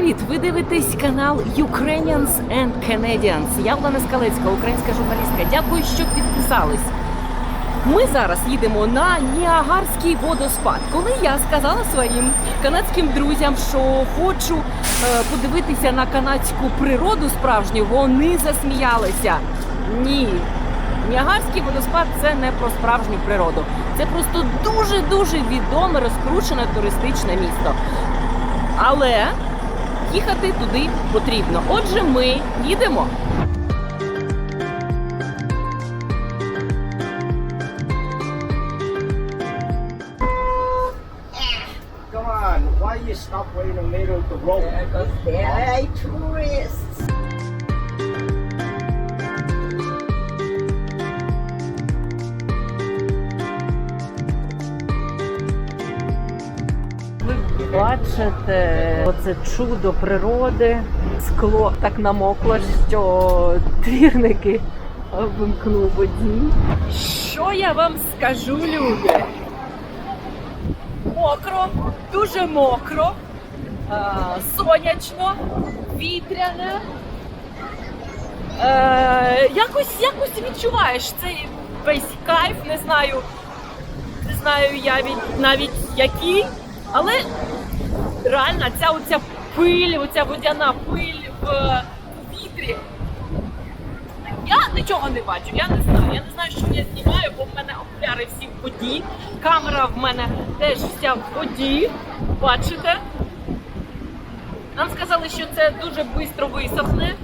Привіт! Ви дивитесь канал Ukrainians and Canadians. Я Олена Скалецька, українська журналістка. Дякую, що підписались. Ми зараз їдемо на Ніагарський водоспад. Коли я сказала своїм канадським друзям, що хочу е, подивитися на канадську природу справжню, вони засміялися. Ні. Ніагарський водоспад це не про справжню природу. Це просто дуже дуже відоме розкручене туристичне місто. Але їхати туди потрібно. Отже, ми їдемо. Come on, why you stop right in the middle of the road? Because there are tourists. Бачите оце чудо природи. Скло так намокло, що твірники вимкнув водій. Що я вам скажу, люди? Мокро, дуже мокро, сонячно, вітряне. Е, якось, якось відчуваєш цей весь кайф, не знаю, не знаю я від, навіть який, але реально ця оця пиль, оця водяна пиль в вітрі. Я нічого не бачу, я не знаю. Я не знаю, що я знімаю, бо в мене окуляри всі в воді. Камера в мене теж вся в воді. Бачите? Нам сказали, що це дуже швидко висохне.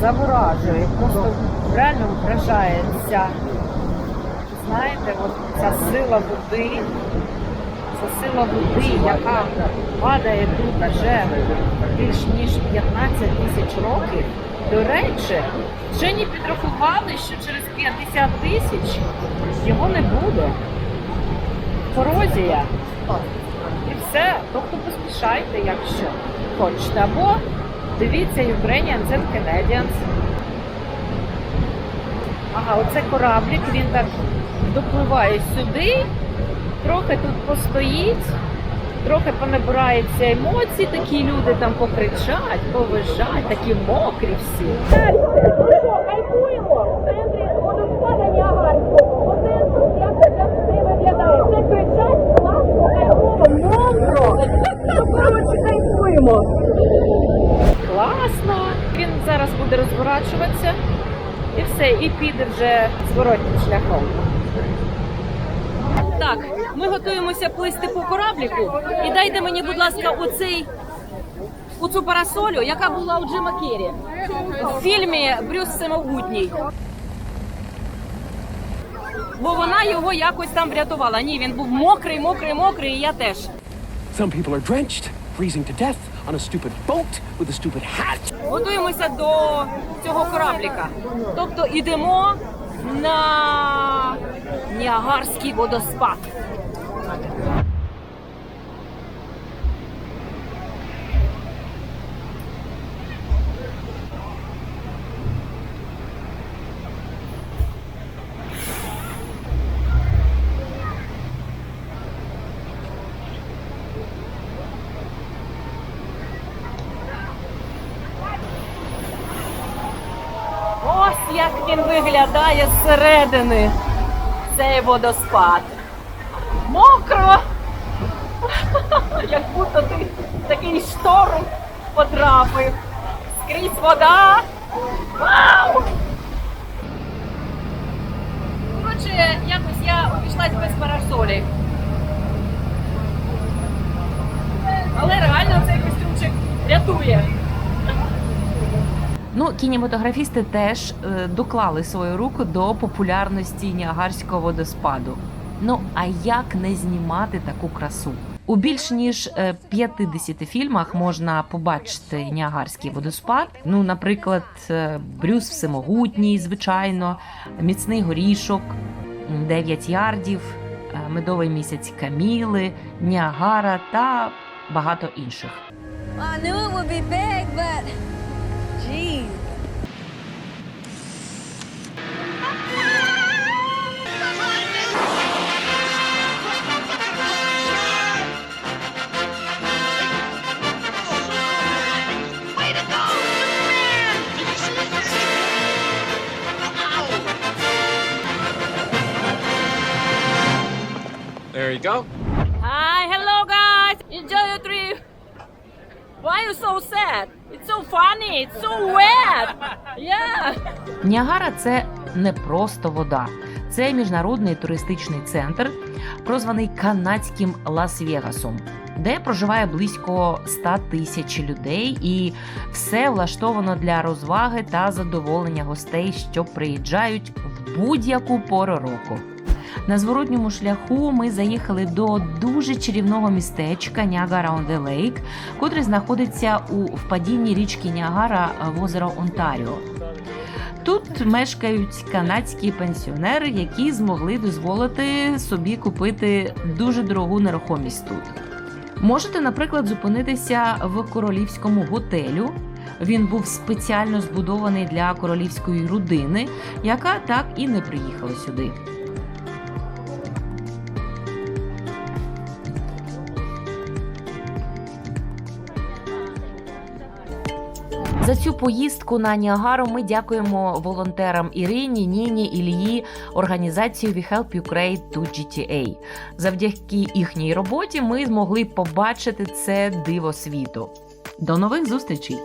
Заворажує, просто реально вражається. Знаєте, от ця сила води, ця сила води, яка падає тут вже більш ніж 15 тисяч років. До речі, вчені підрахували, що через 50 тисяч його не буде. Корозія. І все. Тобто поспішайте, якщо хочете. Або дивіться Ukrainians and Canadians. Ага, оце кораблик, він так допливає сюди, трохи тут постоїть, трохи понабирається емоцій, такі люди там покричать, повижать, такі мокрі всі. Кайфуємо в центрі водоспада Ніагарського. Оце як це виглядає. Все кричать, класно, кайфово, мокро. Коротше, кайфуємо. Класно. Він зараз буде розворачуватися і все, і піде вже зворотнім шляхом. Так, ми готуємося плисти по корабліку. І дайте мені, будь ласка, оцей оцю парасолю, яка була у Джима Керрі в фільмі Брюс Всемогутній. Бо вона його якось там врятувала. Ні, він був мокрий, мокрий, мокрий, і я теж. Some people are drenched, freezing to death on a stupid boat with a stupid hat. Готуємося до цього корабліка. Тобто йдемо на Ніагарський водоспад. Як він виглядає зсередини. Цей водоспад. Мокро! Як будто ти в такий шторм потрапив. Скрізь вода. Вау! Коротше, якось я обійшлась без парасолі. Але реально цей костюмчик рятує. Кінематографісти теж е, доклали свою руку до популярності Ніагарського водоспаду. Ну а як не знімати таку красу? У більш ніж е, 50 фільмах можна побачити Ніагарський водоспад. Ну, наприклад, е, Брюс Всемогутній, звичайно, Міцний горішок, Дев'ять ярдів, е, Медовий місяць Каміли, Ніагара та багато інших. I knew it would be big, but Jeez. There you go. Why you so sad? It's so funny. It's so wet. Yeah. Ніагара це не просто вода, це міжнародний туристичний центр, прозваний канадським Лас-Вегасом, де проживає близько 100 тисяч людей, і все влаштовано для розваги та задоволення гостей, що приїжджають в будь-яку пору року. На зворотньому шляху ми заїхали до дуже чарівного містечка Ніагара on the Lake, котре знаходиться у впадінні річки Ніагара в озеро Онтаріо. Тут мешкають канадські пенсіонери, які змогли дозволити собі купити дуже дорогу нерухомість тут. Можете, наприклад, зупинитися в королівському готелю. Він був спеціально збудований для королівської родини, яка так і не приїхала сюди. За цю поїздку на Ніагару ми дякуємо волонтерам Ірині, Ніні, Ілії, організації We Help Ukraine to GTA. Завдяки їхній роботі ми змогли побачити це диво світу. До нових зустрічей!